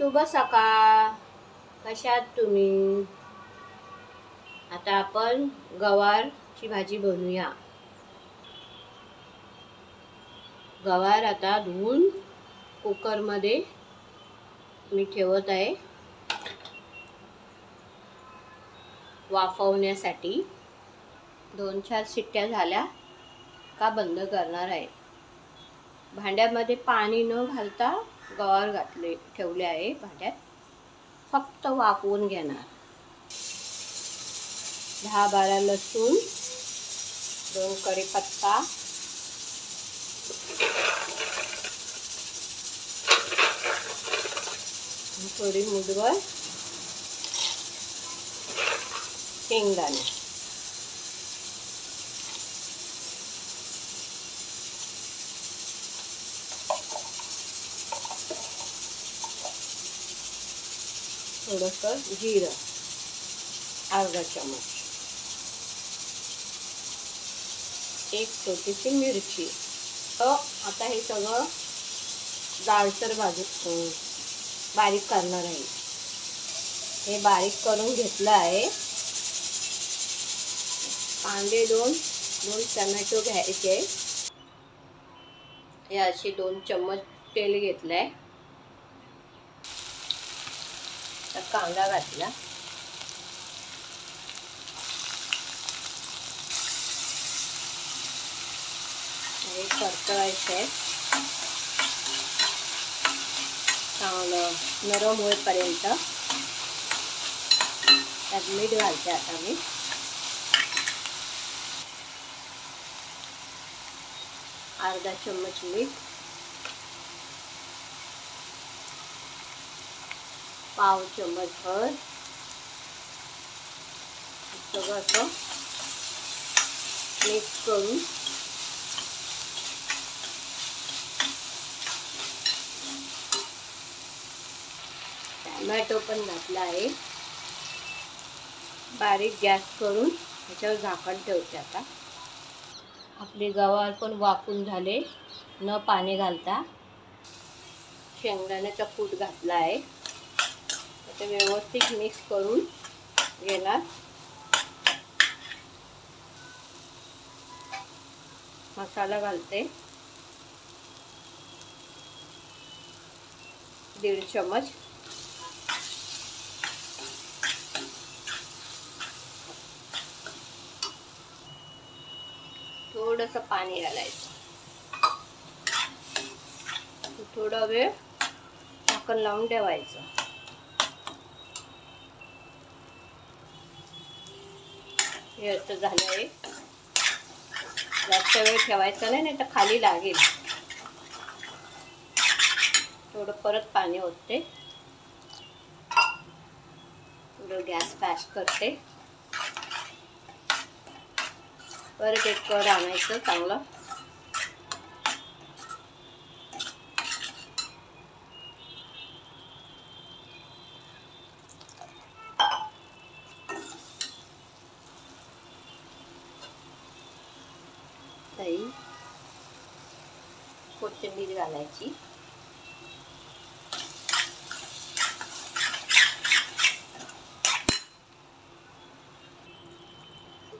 शुभ सकाळ. कशात तुम्ही? आता आपण गवारची भाजी बनवूया. गवार आता धुवून कुकरमध्ये मी ठेवत आहे. वाफवण्यासाठी दोन चार शिट्ट्या झाल्या का बंद करणार आहे. भांड्यामध्ये पाणी न घालता गवार घातले ठेवले आहे भांड्यात. फक्त वाफवून घेणार. दहा बारा लसूण दोन कढीपत्ता. थोडी मुदवर शेंगदाणे. थोडंसं जिरं. अर्धा चमच एक छोटीशी मिरची. तर आता हे सगळं जाळसर भाजी बारीक करणार आहे. हे बारीक करून घेतलं आहे. कांदे दोन दोन टमॅटो घ्यायचे. हे असे दोन चम्मच तेल घेतलं आहे तर कांदा घातला. हे परतवायचं आहे चांगलं नरम होईपर्यंत. त्यात मीठ घालते आता मी. अर्धा चम्मच मीठ. पाव चम्मच हळद. सगळं असं मिक्स करून. टमॅटो पण घातला आहे. बारीक गॅस करून त्याच्यावर झाकण ठेवते आता. आपले गवार पण वाफून झाले. न पाणी घालता. शेंगदाण्याचा कूट घातला आहे. ते व्यवस्थित मिक्स करून घेणार. मसाला घालते. दीड चमच थोडंसं पाणी घालायचं. थोडा वेळ झाकण लावून ठेवायचं. हे असं झालं आहे. जास्त वेळ ठेवायचं नाही नाही तर खाली लागेल. थोडं परत पाणी होते थोडं गॅस फॅस्ट करते. परत एक कड आणायचं चांगलं. दही कोथिंबीर घालायची.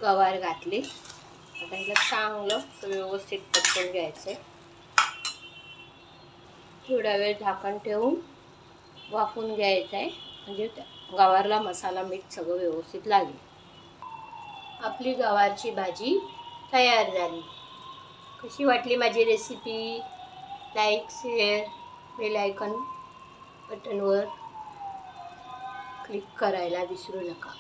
गवार घातली. आता हिला चांगलं व्यवस्थित पटकून घ्यायचं थोडा वेळ झाकण ठेवून वाफून घ्यायचं आहे म्हणजे गवारला मसाला मीठ सगळं व्यवस्थित लागेल. आपली गवारची भाजी तयार झाली. कशी वाटली माझी recipe like share bell icon बटनवर click करायला विसरू नका.